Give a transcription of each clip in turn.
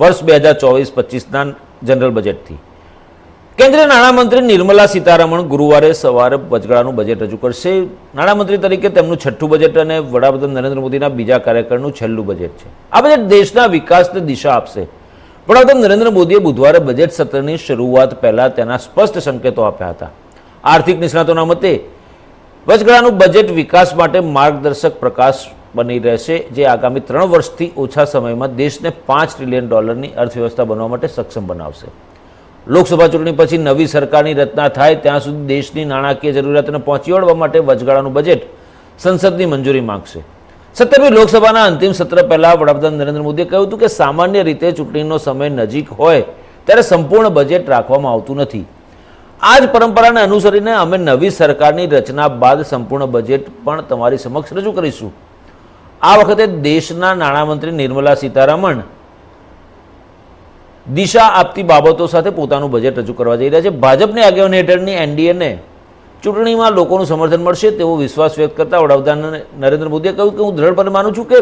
વર્ષ બે હજાર ચોવીસ પચીસના જનરલ બજેટથી કેન્દ્રીય નાણામંત્રી નિર્મલા સીતારમણ ગુરુવારે સવારે વચગાળાનું બજેટ રજૂ કરશે. નાણામંત્રી તરીકે તેમનું છઠ્ઠું બજેટ અને વડાપ્રધાન નરેન્દ્ર મોદીના બીજા કાર્યકાળનું છેલ્લું બજેટ છે. આ બજેટ દેશના વિકાસને દિશા આપશે. વડાપ્રધાન નરેન્દ્ર મોદીએ બુધવારે બજેટ સત્રની શરૂઆત પહેલાં તેના સ્પષ્ટ સંકેતો આપ્યા હતા. આર્થિક નિષ્ણાતોના મતે, વચગાળાનું બજેટ વિકાસ માટે માર્ગદર્શક પ્રકાશ બની રહેશે, જે આગામી ત્રણ વર્ષથી ઓછા સમયમાં દેશને પાંચ ટ્રિલિયન ડોલરની અર્થવ્યવસ્થા બનવા માટે સક્ષમ બનાવશે. લોકસભા ચૂંટણી પછી નવી સરકારની રચના થાય, ત્યાં સુધી દેશની નાણાકીય જરૂરિયાતોને પહોંચી વળવા માટે વચગાળાનું બજેટ સંસદની મંજૂરી માંગશે. સત્તરમી લોકસભાના અંતિમ સત્ર પહેલા વડાપ્રધાન નરેન્દ્ર મોદીએ કહ્યું હતું કે સામાન્ય રીતે ચૂંટણીનો સમય નજીક હોય, ત્યારે સંપૂર્ણ બજેટ રાખવામાં આવતું નથી. આ જ પરંપરાને અનુસરીને અમે નવી સરકારની રચના બાદ સંપૂર્ણ બજેટ પણ તમારી સમક્ષ રજૂ કરીશું. આ વખતે દેશના નાણામંત્રી નિર્મલા સીતારમણ દિશા આપતી બાબતો સાથે પોતાનું બજેટ રજૂ કરવા જઈ રહ્યા છે. ભાજપની આગેવાની હેઠળની એનડીએને ચૂંટણીમાં લોકોનું સમર્થન મળશે તેવો વિશ્વાસ વ્યક્ત કરતા વડાપ્રધાન નરેન્દ્ર મોદીએ કહ્યું કે, હું દ્રઢપણે માનું છું કે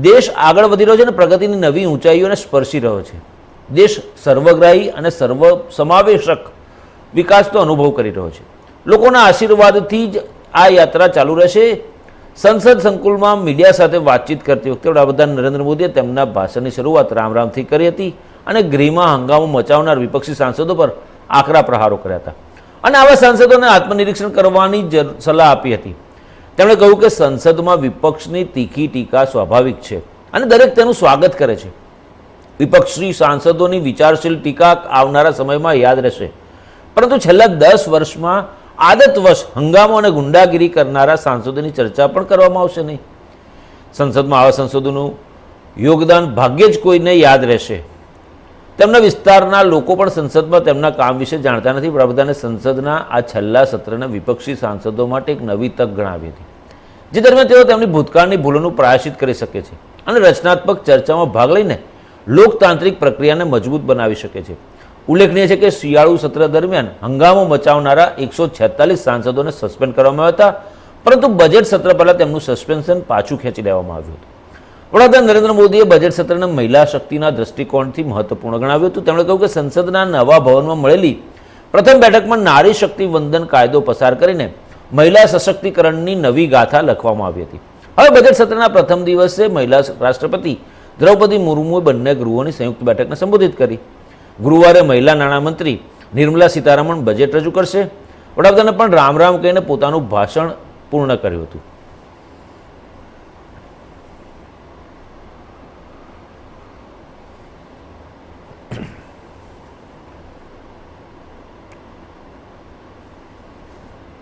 દેશ આગળ વધી રહ્યો છે અને પ્રગતિની નવી ઊંચાઈઓને સ્પર્શી રહ્યો છે. દેશ સર્વગ્રાહી અને સર્વ સમાવેશક વિકાસનો અનુભવ કરી રહ્યો છે. લોકોના આશીર્વાદથી જ આ યાત્રા ચાલુ રહેશે. સંસદ સંકુલમાં મીડિયા સાથે વાતચીત કરતી વખતે વડાપ્રધાન નરેન્દ્ર મોદીએ તેમના ભાષણની શરૂઆત રામ રામથી કરી હતી અને ગૃહમાં હંગામો મચાવનાર વિપક્ષી સાંસદો પર આકરા પ્રહારો કર્યા હતા. અને આવા સાંસદોને આત્મનિરીક્ષણ કરવાની સલાહ આપી હતી. તેમણે કહ્યું કે સંસદમાં વિપક્ષની તીખી ટીકા સ્વાભાવિક છે અને દરેક તેનું સ્વાગત કરે છે. વિપક્ષી સાંસદોની વિચારશીલ ટીકા આવનારા સમયમાં યાદ રહેશે. પરંતુ છેલ્લા દસ વર્ષમાં આદતવશ હંગામો અને ગુંડાગીરી કરનારા સાંસદોની ચર્ચા પણ કરવામાં આવશે નહીં. સંસદમાં આવા સંસદોનું યોગદાન ભાગ્યે જ કોઈને યાદ રહેશે. તેમના વિસ્તારના લોકો પણ સંસદમાં તેમના કામ વિશે જાણતા નથી. વડાપ્રધાને સંસદના આ છેલ્લા સત્રને વિપક્ષી સાંસદો માટે એક નવી તક ગણાવી હતી, જે દરમિયાન તેઓ તેમની ભૂતકાળની ભૂલોનું પ્રાયશ્ચિત કરી શકે છે અને રચનાત્મક ચર્ચામાં ભાગ લઈને લોકતાંત્રિક પ્રક્રિયાને મજબૂત બનાવી શકે છે. ઉલ્લેખનીય છે કે શિયાળુ સત્ર દરમિયાન હંગામો મચાવનારા એકસો છેતાલીસ સાંસદોને સસ્પેન્ડ કરવામાં આવ્યા હતા. પરંતુ બજેટ સત્ર પહેલાં તેમનું સસ્પેન્શન પાછું ખેંચી લેવામાં આવ્યું હતું. વડાપ્રધાન નરેન્દ્ર મોદીએ બજેટ સત્રને મહિલા શક્તિના દ્રષ્ટિકોણથી મહત્વપૂર્ણ ગણાવ્યું હતું. તેમણે કહ્યું કે સંસદના નવા ભવનમાં મળેલી પ્રથમ બેઠકમાં નારી શક્તિ વંદન કાયદો પસાર કરીને મહિલા સશક્તિકરણની નવી ગાથા લખવામાં આવી હતી. હવે બજેટ સત્રના પ્રથમ દિવસે મહિલા રાષ્ટ્રપતિ દ્રૌપદી મુર્મુએ બંને ગૃહોની સંયુક્ત બેઠકને સંબોધિત કરી. ગુરુવારે મહિલા નાણામંત્રી નિર્મલા સીતારમણ બજેટ રજૂ કરશે. વડાપ્રધાને પણ રામ રામ કહીને પોતાનું ભાષણ પૂર્ણ કર્યું હતું.